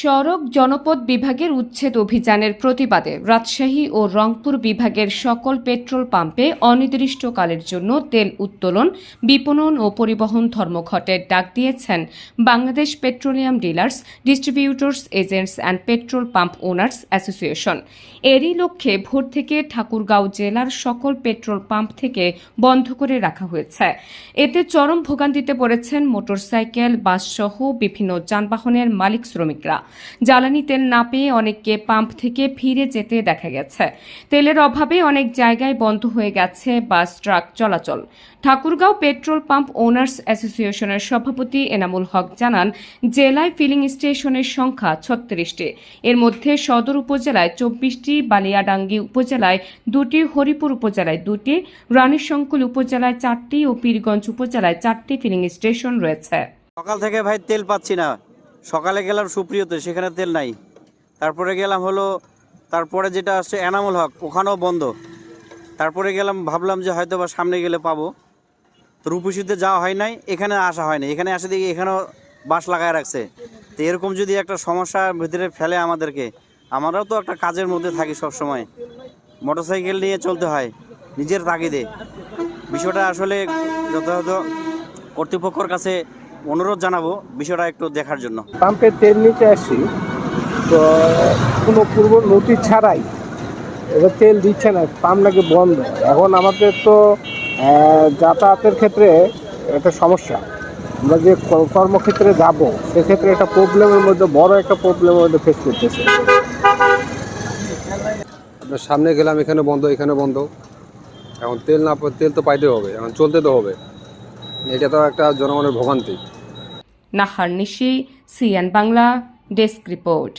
সড়ক জনপদ বিভাগের উচ্ছেদ অভিযানের প্রতিবাদে রাজশাহী ও রংপুর বিভাগের সকল পেট্রোল পাম্পে অনির্দিষ্টকালের জন্য তেল উত্তোলন, বিপণন ও পরিবহন ধর্মঘটের ডাক দিয়েছেন Bangladesh petroleum dealers, distributors, agents and petrol pump owners association. এরই লক্ষ্যে ভোর থেকে ঠাকুরগাঁও জেলার সকল পেট্রোল পাম্প থেকে বন্ধ করে রাখা হয়েছে। এতে চরম ভোগান্তিতে পড়েছেন মোটরসাইকেল, বাসসহ বিভিন্ন যানবাহনের মালিক শ্রমিকরা। জ্বালানি তেল না পেয়ে অনেককে পাম্প থেকে ফিরে যেতে দেখা গেছে। তেলের অভাবে অনেক জায়গায় বন্ধ হয়ে গেছে বাস, ট্রাক চলাচল। ঠাকুরগাঁও পেট্রোল পাম্প ওনার্স অ্যাসোসিয়েশনের সভাপতি এনামুল হক জানান, জেলায় ফিলিং স্টেশনের সংখ্যা ছত্রিশটি। এর মধ্যে সদর উপজেলায় চব্বিশটি, বালিয়াডাঙ্গি উপজেলায় দুটি, হরিপুর উপজেলায় দুটি, রানীশঙ্কুল উপজেলায় চারটি ও পীরগঞ্জ উপজেলায় চারটি ফিলিং স্টেশন রয়েছে। সকাল থেকে ভাই তেল পাচ্ছি না। সকালে গেলাম সুপ্রিয়তে, সেখানে তেল নাই। তারপরে গেলাম হলো, তারপরে যেটা আসছে এনামুল হক, ওখানেও বন্ধ। তারপরে গেলাম, ভাবলাম যে হয়তো বা সামনে গেলে পাবো। তো রূপসীতে যাওয়া হয় নাই, এখানে আসা হয় না এখানে আসে দেখি এখানেও বাস লাগায় রাখছে। তো এরকম যদি একটা সমস্যার ভিতরে ফেলে আমাদেরকে, আমরাও তো একটা কাজের মধ্যে থাকি সব সময় মোটরসাইকেল নিয়ে চলতে হয়, নিজের তাগিদে। বিষয়টা আসলে যথাযথ কর্তৃপক্ষর কাছে অনুরোধ জানাব বিষয়টা একটু দেখার জন্য। পাম্পে তেল নিতে আসি তো কোনো পূর্ব নোটিশ ছাড়াই এবার তেল দিচ্ছে না পাম্প নাকি বন্ধ। এখন আমাদের তো যাতায়াতের ক্ষেত্রে একটা সমস্যা। আমরা যে কর্মক্ষেত্রে যাব সেক্ষেত্রে একটা প্রবলেমের মধ্যে বড় একটা প্রবলেমের মধ্যে ফেস করতেছে। আপনার সামনে গেলাম এখানে বন্ধ এখানে বন্ধ। এখন তেল না তেল তো পাইতে হবে এখন চলতে তো হবে। এটা তো একটা জনগণের ভোগান্তি। Nahar Nishi CN Bangla desk report.